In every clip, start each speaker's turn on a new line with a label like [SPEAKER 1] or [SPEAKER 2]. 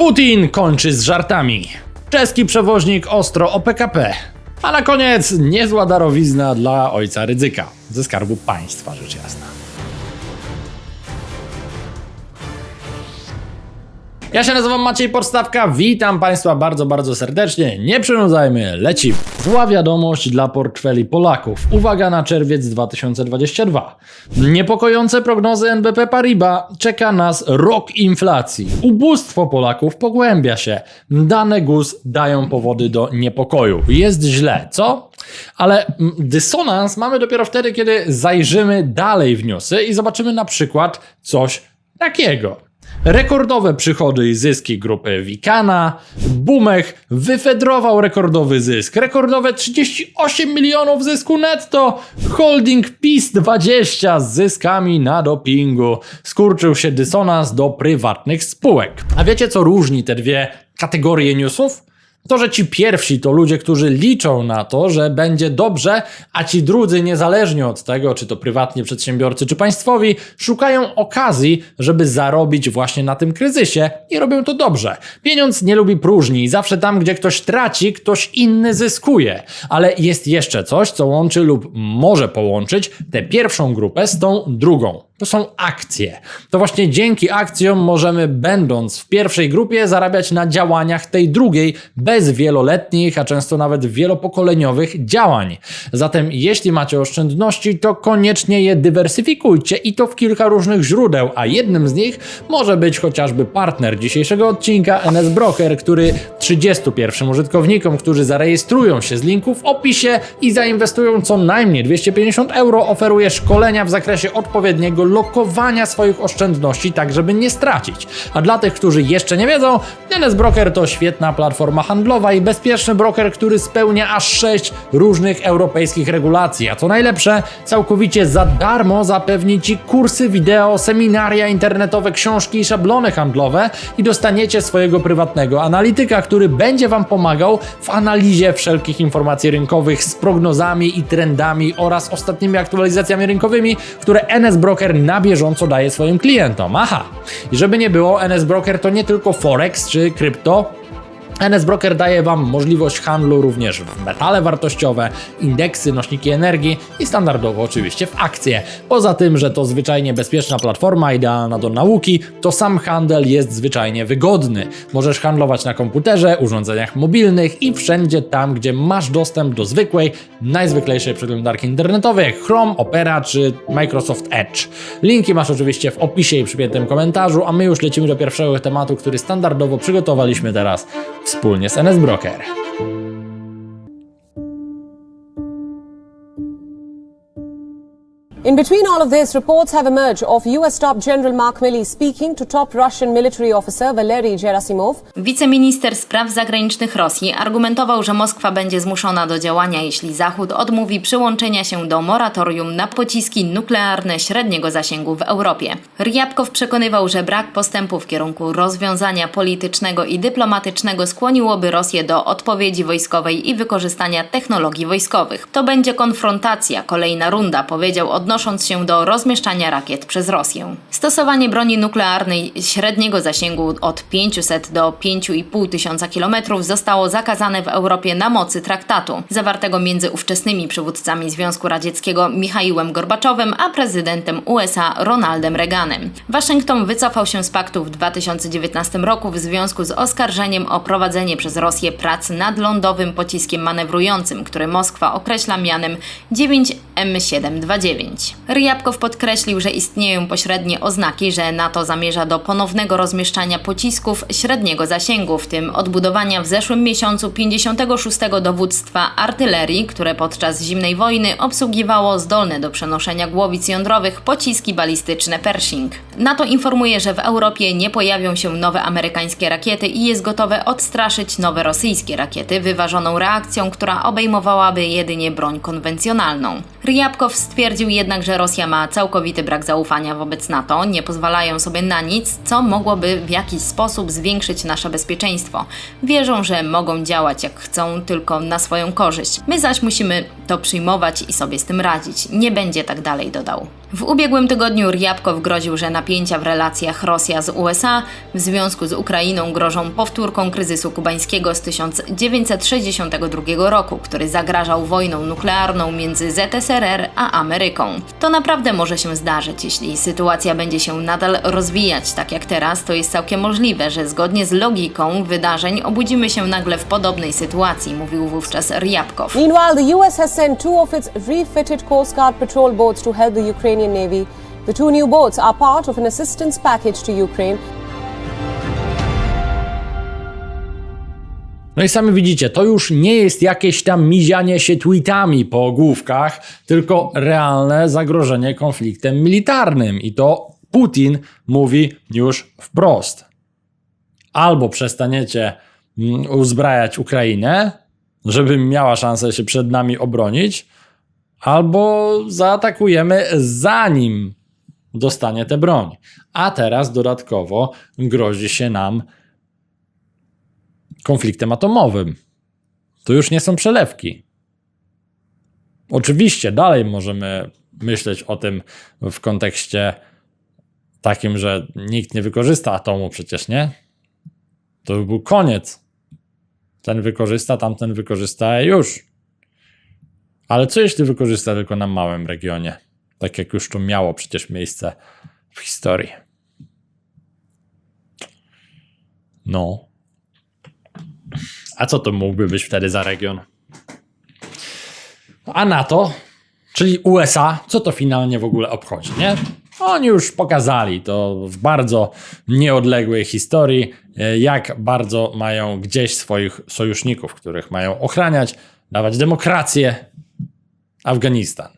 [SPEAKER 1] Putin kończy z żartami. Czeski przewoźnik ostro o PKP. A na koniec niezła darowizna dla ojca ryzyka ze skarbu państwa, rzecz jasna. Ja się nazywam Maciej Podstawka, witam Państwa bardzo, bardzo serdecznie. Nie przynudzajmy, lecimy. Zła wiadomość dla portfeli Polaków. Uwaga na czerwiec 2022. Niepokojące prognozy NBP Paribas. Czeka nas rok inflacji. Ubóstwo Polaków pogłębia się. Dane GUS dają powody do niepokoju. Jest źle, co? Ale mm, dysonans mamy dopiero wtedy, kiedy zajrzymy dalej w newsy i zobaczymy na przykład coś takiego. Rekordowe przychody i zyski grupy Wikana. Bumech wyfedrował rekordowy zysk. Rekordowe 38 milionów zysku netto. Holding PiS 20 z zyskami na dopingu. Skurczył się dysonans do prywatnych spółek. A wiecie co różni te dwie kategorie newsów? To, że ci pierwsi to ludzie, którzy liczą na to, że będzie dobrze, a ci drudzy, niezależnie od tego, czy to prywatni przedsiębiorcy, czy państwowi, szukają okazji, żeby zarobić właśnie na tym kryzysie i robią to dobrze. Pieniądz nie lubi próżni zawsze tam, gdzie ktoś traci, ktoś inny zyskuje. Ale jest jeszcze coś, co łączy lub może połączyć tę pierwszą grupę z tą drugą. To są akcje. To właśnie dzięki akcjom możemy, będąc w pierwszej grupie, zarabiać na działaniach tej drugiej, bez wieloletnich, a często nawet wielopokoleniowych działań. Zatem, jeśli macie oszczędności, to koniecznie je dywersyfikujcie i to w kilka różnych źródeł, a jednym z nich może być chociażby partner dzisiejszego odcinka NS Broker, który 31 użytkownikom, którzy zarejestrują się z linku w opisie i zainwestują co najmniej 250 euro, oferuje szkolenia w zakresie odpowiedniego lokowania swoich oszczędności, tak żeby nie stracić. A dla tych, którzy jeszcze nie wiedzą, NS Broker to świetna platforma handlowa i bezpieczny broker, który spełnia aż 6 różnych europejskich regulacji. A co najlepsze, całkowicie za darmo zapewni Ci kursy wideo, seminaria internetowe, książki i szablony handlowe i dostaniecie swojego prywatnego analityka, który będzie Wam pomagał w analizie wszelkich informacji rynkowych z prognozami i trendami oraz ostatnimi aktualizacjami rynkowymi, które NS Broker na bieżąco daje swoim klientom. Aha, i żeby nie było, NS Broker to nie tylko Forex czy krypto, NS Broker daje Wam możliwość handlu również w metale wartościowe, indeksy, nośniki energii i standardowo oczywiście w akcje. Poza tym, że to zwyczajnie bezpieczna platforma idealna do nauki, to sam handel jest zwyczajnie wygodny. Możesz handlować na komputerze, urządzeniach mobilnych i wszędzie tam, gdzie masz dostęp do zwykłej, najzwyklejszej przeglądarki internetowej jak Chrome, Opera czy Microsoft Edge. Linki masz oczywiście w opisie i przypiętym komentarzu, a my już lecimy do pierwszego tematu, który standardowo przygotowaliśmy teraz wspólnie z NS Broker.
[SPEAKER 2] In between all of this, reports have emerged of US top General Mark Milley speaking to top Russian military officer Valery Gerasimov.
[SPEAKER 3] Wiceminister spraw zagranicznych Rosji argumentował, że Moskwa będzie zmuszona do działania, jeśli Zachód odmówi przyłączenia się do moratorium na pociski nuklearne średniego zasięgu w Europie. Ryabkow przekonywał, że brak postępu w kierunku rozwiązania politycznego i dyplomatycznego skłoniłoby Rosję do odpowiedzi wojskowej i wykorzystania technologii wojskowych. To będzie konfrontacja, kolejna runda, powiedział odnosząc się do rozmieszczania rakiet przez Rosję. Stosowanie broni nuklearnej średniego zasięgu od 500 do 5,5 tysiąca kilometrów zostało zakazane w Europie na mocy traktatu, zawartego między ówczesnymi przywódcami Związku Radzieckiego Michaiłem Gorbaczowem a prezydentem USA Ronaldem Reaganem. Waszyngton wycofał się z paktu w 2019 roku w związku z oskarżeniem o prowadzenie przez Rosję prac nad lądowym pociskiem manewrującym, który Moskwa określa mianem 9M729. Ryabkow podkreślił, że istnieją pośrednie oznaki, że NATO zamierza do ponownego rozmieszczania pocisków średniego zasięgu, w tym odbudowania w zeszłym miesiącu 56. dowództwa artylerii, które podczas zimnej wojny obsługiwało zdolne do przenoszenia głowic jądrowych pociski balistyczne Pershing. NATO informuje, że w Europie nie pojawią się nowe amerykańskie rakiety i jest gotowe odstraszyć nowe rosyjskie rakiety wyważoną reakcją, która obejmowałaby jedynie broń konwencjonalną. Ryabkow stwierdził jednak, że Rosja ma całkowity brak zaufania wobec NATO, nie pozwalają sobie na nic, co mogłoby w jakiś sposób zwiększyć nasze bezpieczeństwo. Wierzą, że mogą działać jak chcą, tylko na swoją korzyść. My zaś musimy to przyjmować i sobie z tym radzić. Nie będzie tak dalej, dodał. W ubiegłym tygodniu Ryabkow groził, że napięcia w relacjach Rosja z USA w związku z Ukrainą grożą powtórką kryzysu kubańskiego z 1962 roku, który zagrażał wojną nuklearną między ZSRR a Ameryką. To naprawdę może się zdarzyć, jeśli sytuacja będzie się nadal rozwijać tak jak teraz, to jest całkiem możliwe, że zgodnie z logiką wydarzeń obudzimy się nagle w podobnej sytuacji, mówił wówczas Ryabkow.
[SPEAKER 2] Meanwhile, the US has sent two of its refitted Coast Guard patrol boats to help the Ukrainian Navy. The two new boats are part of an assistance package to Ukraine.
[SPEAKER 1] No i sami widzicie, to już nie jest jakieś tam mizianie się tweetami po ogłówkach, tylko realne zagrożenie konfliktem militarnym. I to Putin mówi już wprost. Albo przestaniecie mm, uzbrajać Ukrainę, żeby miała szansę się przed nami obronić, albo zaatakujemy zanim dostanie tę broń. A teraz dodatkowo grozi się nam konfliktem atomowym. To już nie są przelewki. Oczywiście dalej możemy myśleć o tym w kontekście takim, że nikt nie wykorzysta atomu przecież, nie? To by był koniec. Ten wykorzysta, tamten wykorzysta już. Ale co jeśli wykorzysta tylko na małym regionie? Tak jak już to miało przecież miejsce w historii. No. A co to mógłby być wtedy za region? A NATO, czyli USA, co to finalnie w ogóle obchodzi, nie? Oni już pokazali to w bardzo nieodległej historii, e, jak bardzo mają gdzieś swoich sojuszników, których mają ochraniać, dawać demokrację. Afganistan.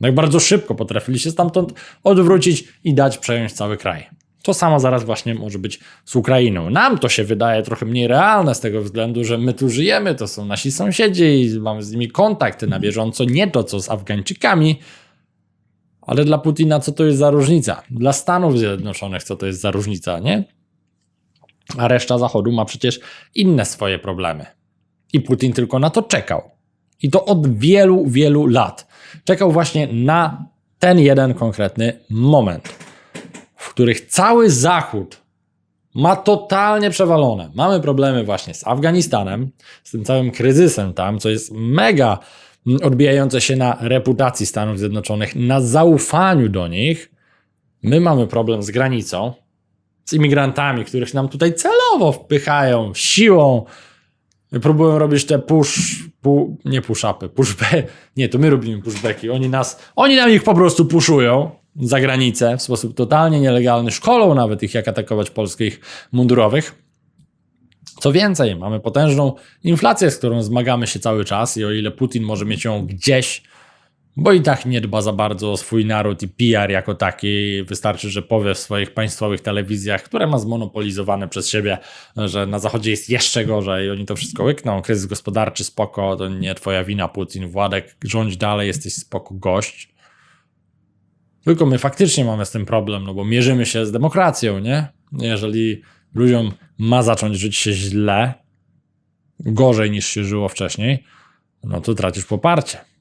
[SPEAKER 1] Jak bardzo szybko potrafili się stamtąd odwrócić i dać przejąć cały kraj. To samo zaraz właśnie może być z Ukrainą. Nam to się wydaje trochę mniej realne z tego względu, że my tu żyjemy, to są nasi sąsiedzi i mamy z nimi kontakty na bieżąco, nie to co z Afgańczykami. Ale dla Putina co to jest za różnica? Dla Stanów Zjednoczonych co to jest za różnica, nie? A reszta Zachodu ma przecież inne swoje problemy. I Putin tylko na to czekał. I to od wielu, wielu lat. Czekał właśnie na ten jeden konkretny moment w których cały Zachód ma totalnie przewalone. Mamy problemy właśnie z Afganistanem, z tym całym kryzysem tam, co jest mega mm, odbijające się na reputacji Stanów Zjednoczonych, na zaufaniu do nich. My mamy problem z granicą, z imigrantami, których nam tutaj celowo wpychają siłą. Próbują robić te push, pu, nie push-upy, push-back. Nie, to my robimy pushbacki. Oni nas, oni nam ich po prostu puszują za granicę w sposób totalnie nielegalny, szkolą nawet ich, jak atakować polskich mundurowych. Co więcej, mamy potężną inflację, z którą zmagamy się cały czas i o ile Putin może mieć ją gdzieś, bo i tak nie dba za bardzo o swój naród i PR jako taki, wystarczy, że powie w swoich państwowych telewizjach, które ma zmonopolizowane przez siebie, że na zachodzie jest jeszcze gorzej oni to wszystko łykną, kryzys gospodarczy spoko, to nie twoja wina Putin, Władek, rządź dalej, jesteś spoko gość. Tylko my faktycznie mamy z tym problem, no bo mierzymy się z demokracją, nie? Jeżeli ludziom ma zacząć żyć się źle, gorzej niż się żyło wcześniej, no to tracisz poparcie.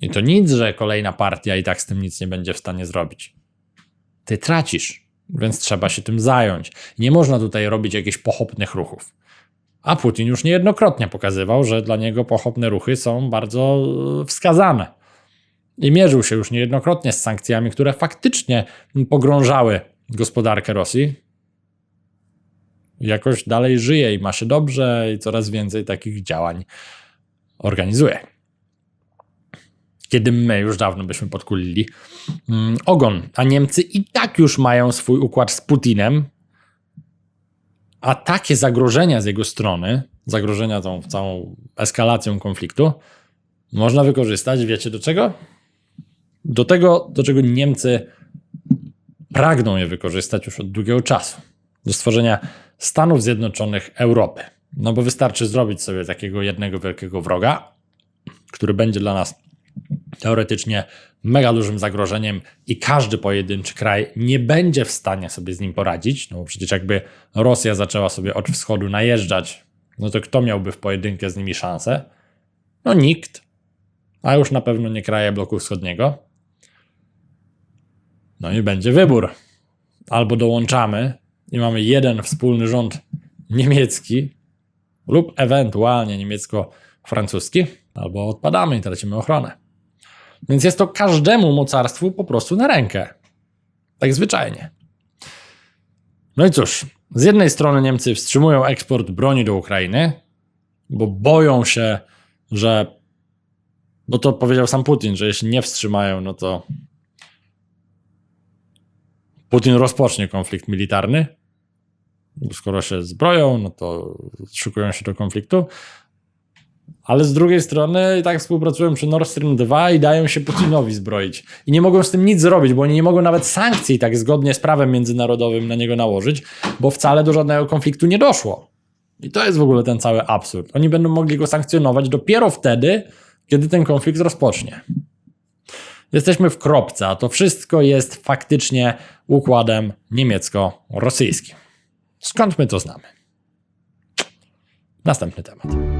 [SPEAKER 1] I to nic, że kolejna partia i tak z tym nic nie będzie w stanie zrobić. Ty tracisz, więc trzeba się tym zająć. Nie można tutaj robić jakichś pochopnych ruchów. A Putin już niejednokrotnie pokazywał, że dla niego pochopne ruchy są bardzo e, wskazane i mierzył się już niejednokrotnie z sankcjami, które faktycznie pogrążały gospodarkę Rosji. Jakoś dalej żyje i ma się dobrze, i coraz więcej takich działań organizuje. Kiedy my już dawno byśmy podkulili mm, ogon, a Niemcy i tak już mają swój układ z Putinem, a takie zagrożenia z jego strony, zagrożenia tą całą eskalacją konfliktu, można wykorzystać, wiecie do czego? do tego, do czego Niemcy pragną je wykorzystać już od długiego czasu. Do stworzenia Stanów Zjednoczonych Europy. No bo wystarczy zrobić sobie takiego jednego wielkiego wroga, który będzie dla nas teoretycznie mega dużym zagrożeniem i każdy pojedynczy kraj nie będzie w stanie sobie z nim poradzić, no bo przecież jakby Rosja zaczęła sobie od wschodu najeżdżać, no to kto miałby w pojedynkę z nimi szansę? No nikt, a już na pewno nie kraje bloku wschodniego. No i będzie wybór. Albo dołączamy i mamy jeden wspólny rząd niemiecki lub ewentualnie niemiecko-francuski, albo odpadamy i tracimy ochronę. Więc jest to każdemu mocarstwu po prostu na rękę. Tak zwyczajnie. No i cóż, z jednej strony Niemcy wstrzymują eksport broni do Ukrainy, bo boją się, że. Bo to powiedział sam Putin, że jeśli nie wstrzymają, no to Putin rozpocznie konflikt militarny. Skoro się zbroją, no to szykują się do konfliktu. Ale z drugiej strony i tak współpracują przy Nord Stream 2 i dają się Putinowi zbroić. I nie mogą z tym nic zrobić, bo oni nie mogą nawet sankcji tak zgodnie z prawem międzynarodowym na niego nałożyć, bo wcale do żadnego konfliktu nie doszło. I to jest w ogóle ten cały absurd. Oni będą mogli go sankcjonować dopiero wtedy, kiedy ten konflikt rozpocznie. Jesteśmy w kropce, a to wszystko jest faktycznie układem niemiecko-rosyjskim. Skąd my to znamy? Następny temat.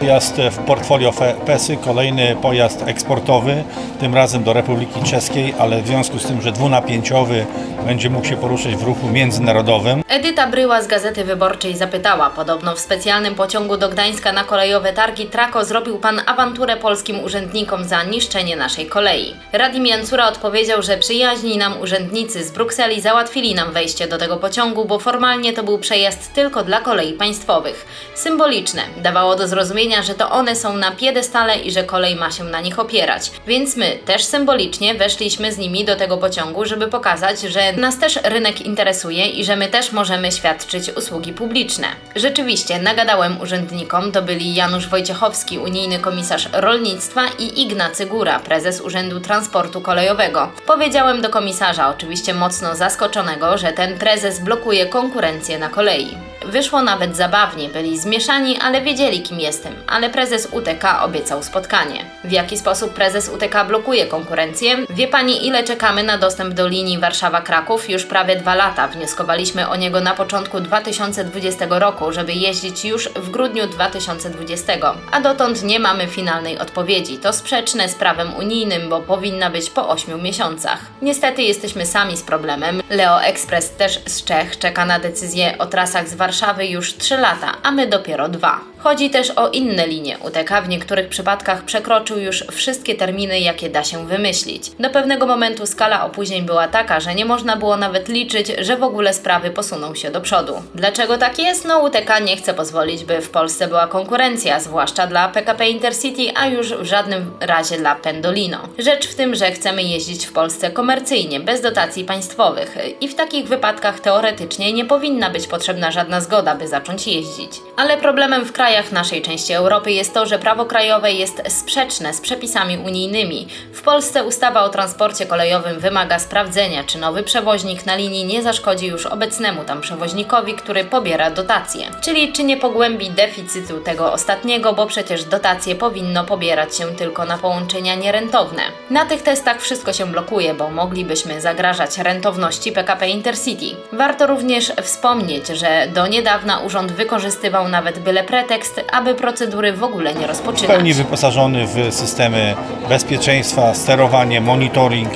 [SPEAKER 4] Pojazd w portfolio PESY, kolejny pojazd eksportowy, tym razem do Republiki Czeskiej, ale w związku z tym, że dwunapięciowy będzie mógł się poruszać w ruchu międzynarodowym,
[SPEAKER 3] Edyta Bryła z Gazety Wyborczej zapytała, podobno w specjalnym pociągu do Gdańska na kolejowe targi Trako zrobił pan awanturę polskim urzędnikom za niszczenie naszej kolei. Radim Jancura odpowiedział, że przyjaźni nam urzędnicy z Brukseli załatwili nam wejście do tego pociągu, bo formalnie to był przejazd tylko dla kolei państwowych. Symboliczne, dawało do zrozumienia, że to one są na piedestale i że kolej ma się na nich opierać. Więc my też symbolicznie weszliśmy z nimi do tego pociągu, żeby pokazać, że nas też rynek interesuje i że my też możemy świadczyć usługi publiczne. Rzeczywiście, nagadałem urzędnikom, to byli Janusz Wojciechowski, unijny komisarz rolnictwa i Ignacy Góra, prezes Urzędu Transportu Kolejowego. Powiedziałem do komisarza, oczywiście mocno zaskoczonego, że ten prezes blokuje konkurencję na kolei. Wyszło nawet zabawnie, byli zmieszani, ale wiedzieli kim jestem, ale prezes UTK obiecał spotkanie. W jaki sposób prezes UTK blokuje konkurencję? Wie pani ile czekamy na dostęp do linii Warszawa-Kraków? Już prawie dwa lata. Wnioskowaliśmy o niego na początku 2020 roku, żeby jeździć już w grudniu 2020, a dotąd nie mamy finalnej odpowiedzi. To sprzeczne z prawem unijnym, bo powinna być po 8 miesiącach. Niestety jesteśmy sami z problemem. Leo Express też z Czech czeka na decyzję o trasach z Warszawy już 3 lata, a my dopiero dwa. Chodzi też o inne linie. UTK w niektórych przypadkach przekroczył już wszystkie terminy, jakie da się wymyślić. Do pewnego momentu skala opóźnień była taka, że nie można było nawet liczyć, że w ogóle sprawy posuną się do przodu. Dlaczego tak jest? No UTK nie chce pozwolić, by w Polsce była konkurencja, zwłaszcza dla PKP Intercity, a już w żadnym razie dla Pendolino. Rzecz w tym, że chcemy jeździć w Polsce komercyjnie, bez dotacji państwowych i w takich wypadkach teoretycznie nie powinna być potrzebna żadna zgoda, by zacząć jeździć. Ale problemem w krajach naszej części Europy jest to, że prawo krajowe jest sprzeczne z przepisami unijnymi. W Polsce ustawa o transporcie kolejowym wymaga sprawdzenia, czy nowy przewoźnik na linii nie zaszkodzi już obecnemu tam przewoźnikowi, który pobiera dotacje. Czyli czy nie pogłębi deficytu tego ostatniego, bo przecież dotacje powinno pobierać się tylko na połączenia nierentowne. Na tych testach wszystko się blokuje, bo moglibyśmy zagrażać rentowności PKP Intercity. Warto również wspomnieć, że do niedawna urząd wykorzystywał nawet byle pretekst, aby procedury w ogóle nie
[SPEAKER 4] w
[SPEAKER 3] rozpoczynać.
[SPEAKER 4] pełni wyposażony w systemy bezpieczeństwa, sterowanie, monitoring.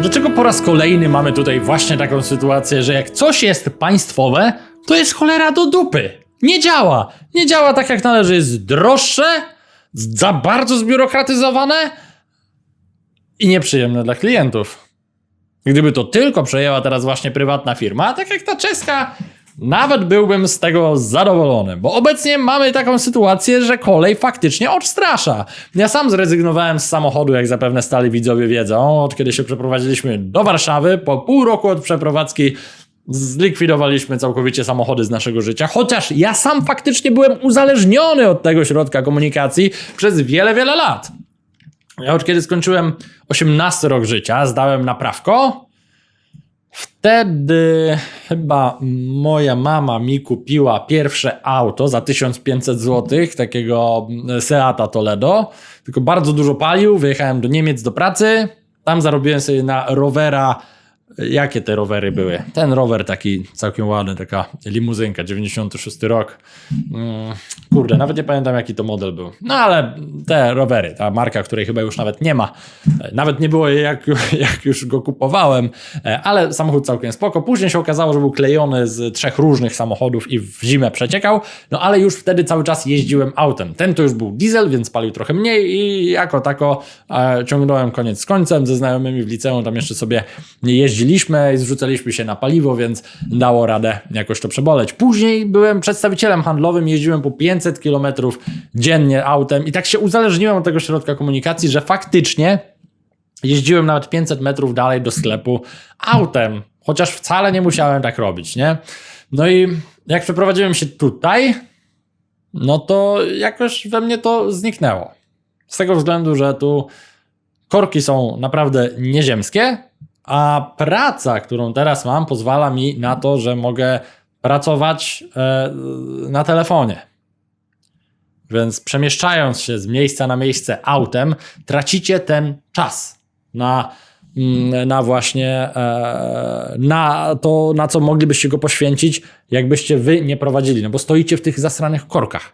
[SPEAKER 1] Dlaczego po raz kolejny mamy tutaj właśnie taką sytuację, że jak coś jest państwowe, to jest cholera do dupy? Nie działa. Nie działa tak jak należy. Jest droższe, za bardzo zbiurokratyzowane i nieprzyjemne dla klientów. Gdyby to tylko przejęła teraz właśnie prywatna firma, tak jak ta czeska, nawet byłbym z tego zadowolony, bo obecnie mamy taką sytuację, że kolej faktycznie odstrasza. Ja sam zrezygnowałem z samochodu, jak zapewne stali widzowie wiedzą, od kiedy się przeprowadziliśmy do Warszawy. Po pół roku od przeprowadzki zlikwidowaliśmy całkowicie samochody z naszego życia, chociaż ja sam faktycznie byłem uzależniony od tego środka komunikacji przez wiele, wiele lat. Ja od kiedy skończyłem 18 rok życia, zdałem na prawko. Wtedy chyba moja mama mi kupiła pierwsze auto za 1500 zł, takiego Seata Toledo. Tylko bardzo dużo palił. Wyjechałem do Niemiec do pracy. Tam zarobiłem sobie na rowera Jakie te rowery były? Ten rower taki całkiem ładny, taka limuzynka, 96 rok. Mm, Kurde, nawet nie pamiętam jaki to model był. No ale te rowery, ta marka, której chyba już nawet nie ma. Nawet nie było jej jak, jak już go kupowałem, ale samochód całkiem spoko. Później się okazało, że był klejony z trzech różnych samochodów i w zimę przeciekał, no ale już wtedy cały czas jeździłem autem. Ten to już był diesel, więc palił trochę mniej i jako tako e, ciągnąłem koniec z końcem. Ze znajomymi w liceum tam jeszcze sobie jeździliśmy i zrzucaliśmy się na paliwo, więc dało radę jakoś to przeboleć. Później byłem przedstawicielem handlowym, jeździłem po 500 km dziennie autem i tak się uzależniłem od tego środka komunikacji, że faktycznie jeździłem nawet 500 metrów dalej do sklepu autem, chociaż wcale nie musiałem tak robić, nie? No i jak przeprowadziłem się tutaj, no to jakoś we mnie to zniknęło. Z tego względu, że tu korki są naprawdę nieziemskie, a praca, którą teraz mam, pozwala mi na to, że mogę pracować e, na telefonie. Więc przemieszczając się z miejsca na miejsce autem, tracicie ten czas na, mm, na właśnie e, na to, na co moglibyście go poświęcić, jakbyście wy nie prowadzili. No bo stoicie w tych zasranych korkach.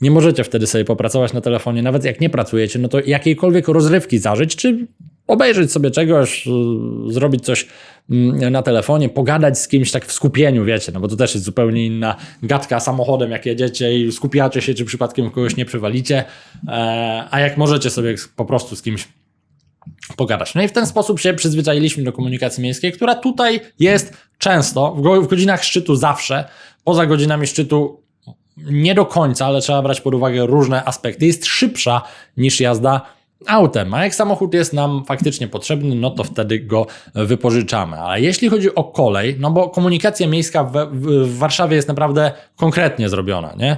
[SPEAKER 1] Nie możecie wtedy sobie popracować na telefonie, nawet jak nie pracujecie, no to jakiejkolwiek rozrywki zażyć, czy obejrzeć sobie czegoś, y, zrobić coś mm, na telefonie, pogadać z kimś tak w skupieniu, wiecie, no bo to też jest zupełnie inna gadka samochodem, jak jedziecie i skupiacie się, czy przypadkiem kogoś nie przywalicie, e, a jak możecie sobie po prostu z kimś pogadać. No i w ten sposób się przyzwyczailiśmy do komunikacji miejskiej, która tutaj jest często, w go- w godzinach szczytu zawsze, poza godzinami szczytu nie do końca, ale trzeba brać pod uwagę różne aspekty. Jest szybsza niż jazda autem, a jak samochód jest nam faktycznie potrzebny, no to wtedy go wypożyczamy. Ale jeśli chodzi o kolej, no bo komunikacja miejska w, w, Warszawie jest naprawdę konkretnie zrobiona, nie?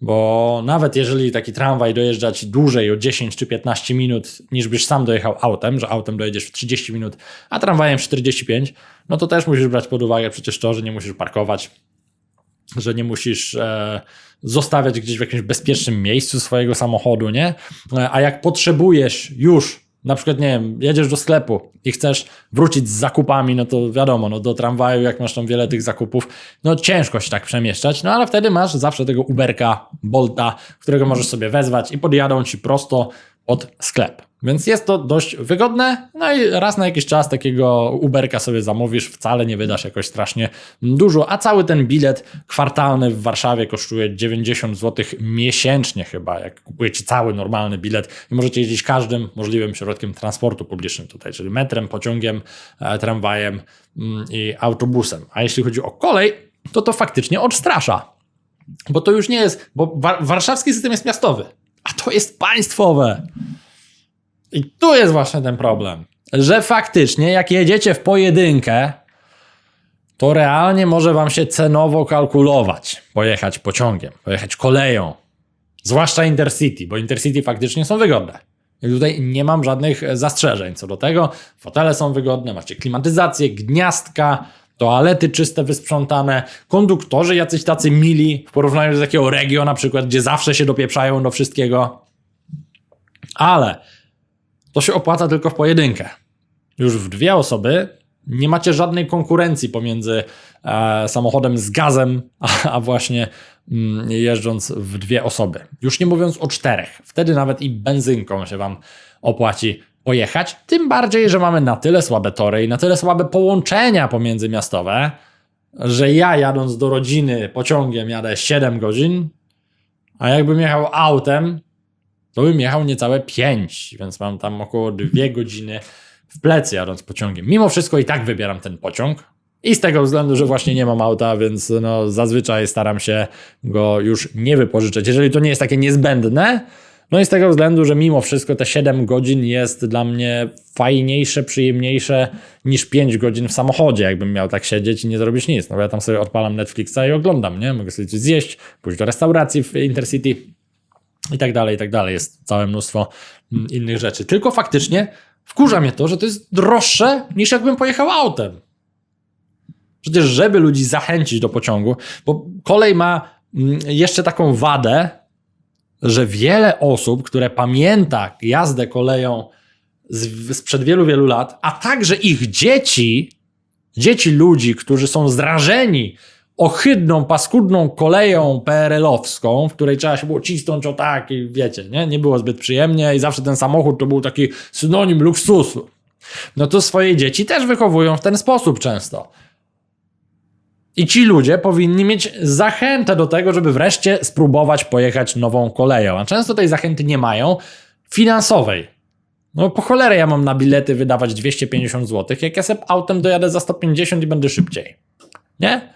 [SPEAKER 1] Bo nawet jeżeli taki tramwaj dojeżdżać dłużej o 10 czy 15 minut, niż byś sam dojechał autem, że autem dojedziesz w 30 minut, a tramwajem w 45, no to też musisz brać pod uwagę przecież to, że nie musisz parkować, że nie musisz e, zostawiać gdzieś w jakimś bezpiecznym miejscu swojego samochodu, nie? E, A jak potrzebujesz już, na przykład, nie wiem, jedziesz do sklepu i chcesz wrócić z zakupami, no to wiadomo, no do tramwaju, jak masz tam wiele tych zakupów, no ciężko się tak przemieszczać, no ale wtedy masz zawsze tego Uberka, Bolta, którego możesz sobie wezwać i podjadą ci prosto pod sklep. Więc jest to dość wygodne, no i raz na jakiś czas takiego Uberka sobie zamówisz, wcale nie wydasz jakoś strasznie dużo, a cały ten bilet kwartalny w Warszawie kosztuje 90 zł miesięcznie chyba, jak kupujecie cały normalny bilet i możecie jeździć każdym możliwym środkiem transportu publicznym tutaj, czyli metrem, pociągiem, e, tramwajem mm, i autobusem. A jeśli chodzi o kolej, to to faktycznie odstrasza. Bo to już nie jest, bo wa- warszawski system jest miastowy, a to jest państwowe. I tu jest właśnie ten problem, że faktycznie jak jedziecie w pojedynkę, to realnie może wam się cenowo kalkulować pojechać pociągiem, pojechać koleją, zwłaszcza Intercity, bo Intercity faktycznie są wygodne. I tutaj nie mam żadnych zastrzeżeń co do tego. Fotele są wygodne, macie klimatyzację, gniazdka, toalety czyste, wysprzątane, konduktorzy jacyś tacy mili w porównaniu do takiego regio na przykład, gdzie zawsze się dopieprzają do wszystkiego. Ale to się opłaca tylko w pojedynkę. Już w dwie osoby nie macie żadnej konkurencji pomiędzy e, samochodem z gazem, a, a właśnie mm, jeżdżąc w dwie osoby. Już nie mówiąc o czterech. Wtedy nawet i benzynką się Wam opłaci pojechać. Tym bardziej, że mamy na tyle słabe tory i na tyle słabe połączenia pomiędzymiastowe, że ja jadąc do rodziny pociągiem jadę 7 godzin, a jakbym jechał autem, to bym jechał niecałe 5, więc mam tam około 2 godziny w plecy jadąc pociągiem. Mimo wszystko i tak wybieram ten pociąg. I z tego względu, że właśnie nie mam auta, więc no, zazwyczaj staram się go już nie wypożyczać, jeżeli to nie jest takie niezbędne. No i z tego względu, że mimo wszystko te 7 godzin jest dla mnie fajniejsze, przyjemniejsze niż 5 godzin w samochodzie, jakbym miał tak siedzieć i nie zrobić nic. No bo ja tam sobie odpalam Netflixa i oglądam, nie? Mogę sobie coś zjeść, pójść do restauracji w Intercity i tak dalej, i tak dalej. Jest całe mnóstwo mm, innych rzeczy. Tylko faktycznie wkurza mnie to, że to jest droższe niż jakbym pojechał autem. Przecież, żeby ludzi zachęcić do pociągu, bo kolej ma mm, jeszcze taką wadę, że wiele osób, które pamięta jazdę koleją z, sprzed wielu, wielu lat, a także ich dzieci, dzieci ludzi, którzy są zrażeni ohydną, paskudną koleją PRL-owską, w której trzeba się było cisnąć o tak i wiecie, nie? nie było zbyt przyjemnie i zawsze ten samochód to był taki synonim luksusu. No to swoje dzieci też wychowują w ten sposób często. I ci ludzie powinni mieć zachętę do tego, żeby wreszcie spróbować pojechać nową koleją. A często tej zachęty nie mają finansowej. No po cholerę ja mam na bilety wydawać 250 zł, jak ja sobie autem dojadę za 150 i będę szybciej. Nie?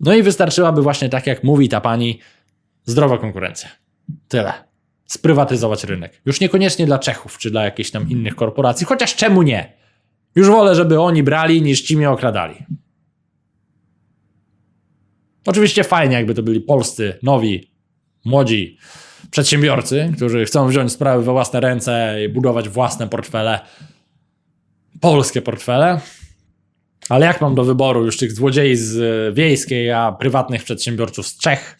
[SPEAKER 1] No i wystarczyłaby właśnie tak, jak mówi ta pani, zdrowa konkurencja. Tyle. Sprywatyzować rynek. Już niekoniecznie dla Czechów czy dla jakichś tam innych korporacji, chociaż czemu nie? Już wolę, żeby oni brali, niż ci mnie okradali. Oczywiście fajnie, jakby to byli polscy, nowi, młodzi przedsiębiorcy, którzy chcą wziąć sprawy we własne ręce i budować własne portfele, polskie portfele. Ale jak mam do wyboru już tych złodziei z e, wiejskiej, a prywatnych przedsiębiorców z Czech,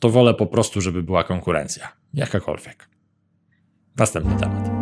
[SPEAKER 1] to wolę po prostu, żeby była konkurencja. Jakakolwiek. Następny temat.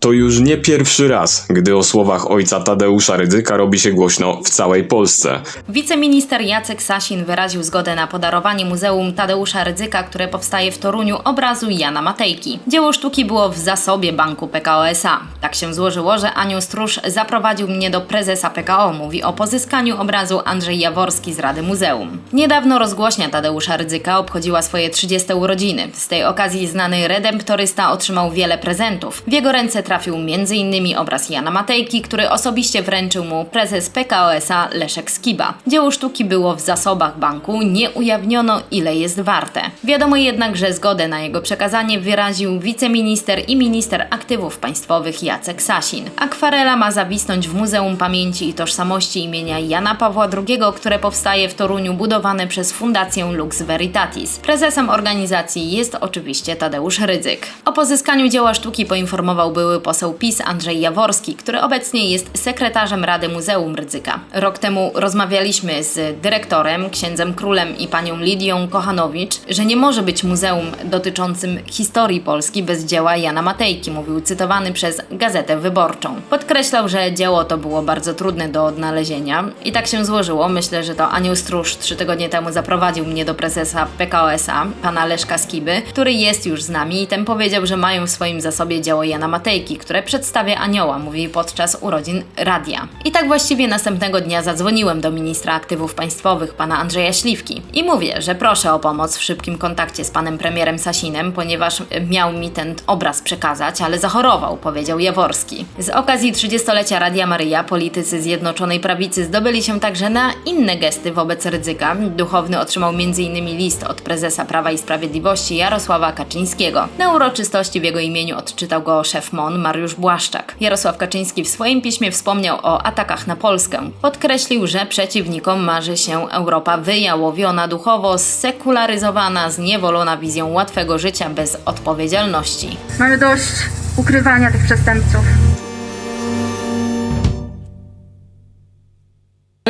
[SPEAKER 5] To już nie pierwszy raz, gdy o słowach ojca Tadeusza Rydzyka robi się głośno w całej Polsce.
[SPEAKER 3] Wiceminister Jacek Sasin wyraził zgodę na podarowanie Muzeum Tadeusza Rydzyka, które powstaje w Toruniu, obrazu Jana Matejki. Dzieło sztuki było w zasobie Banku PKO SA. Tak się złożyło, że Anioł Stróż zaprowadził mnie do prezesa PKO, mówi o pozyskaniu obrazu Andrzej Jaworski z Rady Muzeum. Niedawno rozgłośnia Tadeusza Rydzyka obchodziła swoje 30 urodziny. Z tej okazji znany redemptorysta otrzymał wiele prezentów. W jego ręce trafił m.in. obraz Jana Matejki, który osobiście wręczył mu prezes PKO SA Leszek Skiba. Dzieło sztuki było w zasobach banku, nie ujawniono ile jest warte. Wiadomo jednak, że zgodę na jego przekazanie wyraził wiceminister i minister aktywów państwowych Jacek Sasin. Akwarela ma zawisnąć w Muzeum Pamięci i Tożsamości imienia Jana Pawła II, które powstaje w Toruniu budowane przez Fundację Lux Veritatis. Prezesem organizacji jest oczywiście Tadeusz Rydzyk. O pozyskaniu dzieła sztuki poinformował były poseł PiS Andrzej Jaworski, który obecnie jest sekretarzem Rady Muzeum Rydzyka. Rok temu rozmawialiśmy z dyrektorem, księdzem królem i panią Lidią Kochanowicz, że nie może być muzeum dotyczącym historii Polski bez dzieła Jana Matejki, mówił cytowany przez Gazetę Wyborczą. Podkreślał, że dzieło to było bardzo trudne do odnalezienia i tak się złożyło. Myślę, że to Anioł Stróż trzy tygodnie temu zaprowadził mnie do prezesa PKO SA, pana Leszka Skiby, który jest już z nami i ten powiedział, że mają w swoim zasobie dzieło Jana Matejki, które przedstawia anioła, mówi podczas urodzin radia. I tak właściwie następnego dnia zadzwoniłem do ministra aktywów państwowych, pana Andrzeja Śliwki i mówię, że proszę o pomoc w szybkim kontakcie z panem premierem Sasinem, ponieważ miał mi ten obraz przekazać, ale zachorował, powiedział Jaworski. Z okazji 30-lecia Radia Maryja politycy Zjednoczonej Prawicy zdobyli się także na inne gesty wobec Rydzyka. Duchowny otrzymał m.in. list od prezesa Prawa i Sprawiedliwości Jarosława Kaczyńskiego. Na uroczystości w jego imieniu odczytał go szef MON Mariusz Błaszczak. Jarosław Kaczyński w swoim piśmie wspomniał o atakach na Polskę. Podkreślił, że przeciwnikom marzy się Europa wyjałowiona duchowo, sekularyzowana, zniewolona wizją łatwego życia bez odpowiedzialności.
[SPEAKER 6] Mamy dość ukrywania tych przestępców.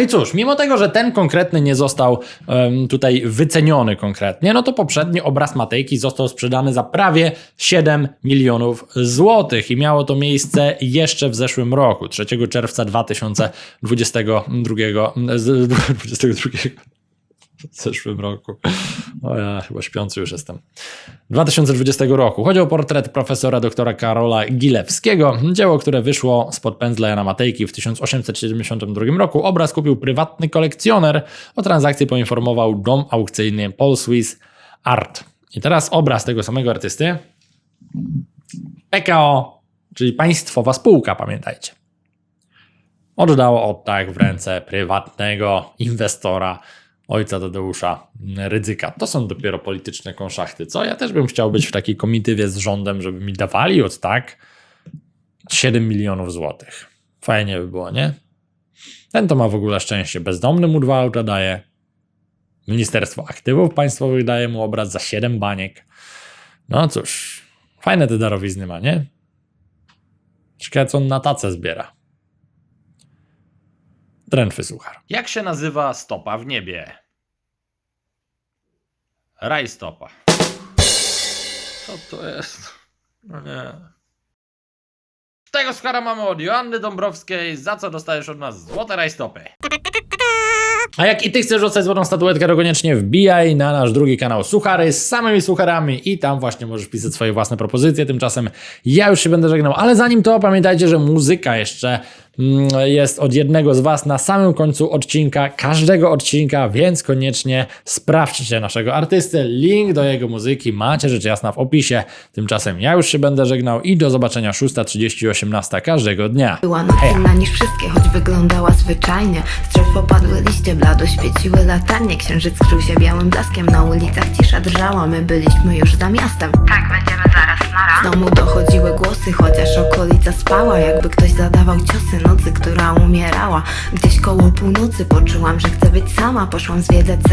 [SPEAKER 1] No i cóż, mimo tego, że ten konkretny nie został em, tutaj wyceniony konkretnie, no to poprzedni obraz Matejki został sprzedany za prawie 7 milionów złotych i miało to miejsce jeszcze w zeszłym roku, 3 czerwca 2022. z- 22 w zeszłym roku. O ja chyba śpiący już jestem. 2020 roku. Chodzi o portret profesora doktora Karola Gilewskiego. Dzieło, które wyszło spod pędzla Jana Matejki w 1872 roku. Obraz kupił prywatny kolekcjoner. O transakcji poinformował dom aukcyjny Paul Swiss Art. I teraz obraz tego samego artysty. PKO, czyli państwowa spółka, pamiętajcie. Oddało oddech w ręce prywatnego inwestora, ojca Tadeusza Rydzyka. To są dopiero polityczne konszachty. Co? Ja też bym chciał być w takiej komitywie z rządem, żeby mi dawali od tak 7 milionów złotych. Fajnie by było, nie? Ten to ma w ogóle szczęście. Bezdomny mu dwa auta daje. Ministerstwo Aktywów Państwowych daje mu obraz za 7 baniek. No cóż, fajne te darowizny ma, nie? Ciekawe, co on na tacę zbiera. Drętwy suchar. Jak się nazywa stopa w niebie? Rajstopa. Co to jest? No nie. Tego skara mamy od Joanny Dąbrowskiej, za co dostajesz od nas złote rajstopy. A jak i ty chcesz dostać złotą statuetkę, to koniecznie wbijaj na nasz drugi kanał Suchary z samymi sucharami i tam właśnie możesz pisać swoje własne propozycje. Tymczasem ja już się będę żegnał, ale zanim to pamiętajcie, że muzyka jeszcze jest od jednego z Was na samym końcu odcinka, każdego odcinka, więc koniecznie sprawdźcie naszego artystę. Link do jego muzyki macie rzecz jasna w opisie. Tymczasem ja już się będę żegnał i do zobaczenia 6.30 18 każdego dnia.
[SPEAKER 7] Była noc inna niż wszystkie, choć wyglądała zwyczajnie Z drzew popadły liście, blado świeciły latarnie Księżyc krył się białym blaskiem, na ulicach cisza drżała My byliśmy już za miastem
[SPEAKER 6] Tak, będziemy zaraz.
[SPEAKER 7] Z domu dochodziły głosy, chociaż okolica spała. Jakby ktoś zadawał ciosy nocy, która umierała. Gdzieś koło północy poczułam, że chcę być sama. Poszłam zwiedzać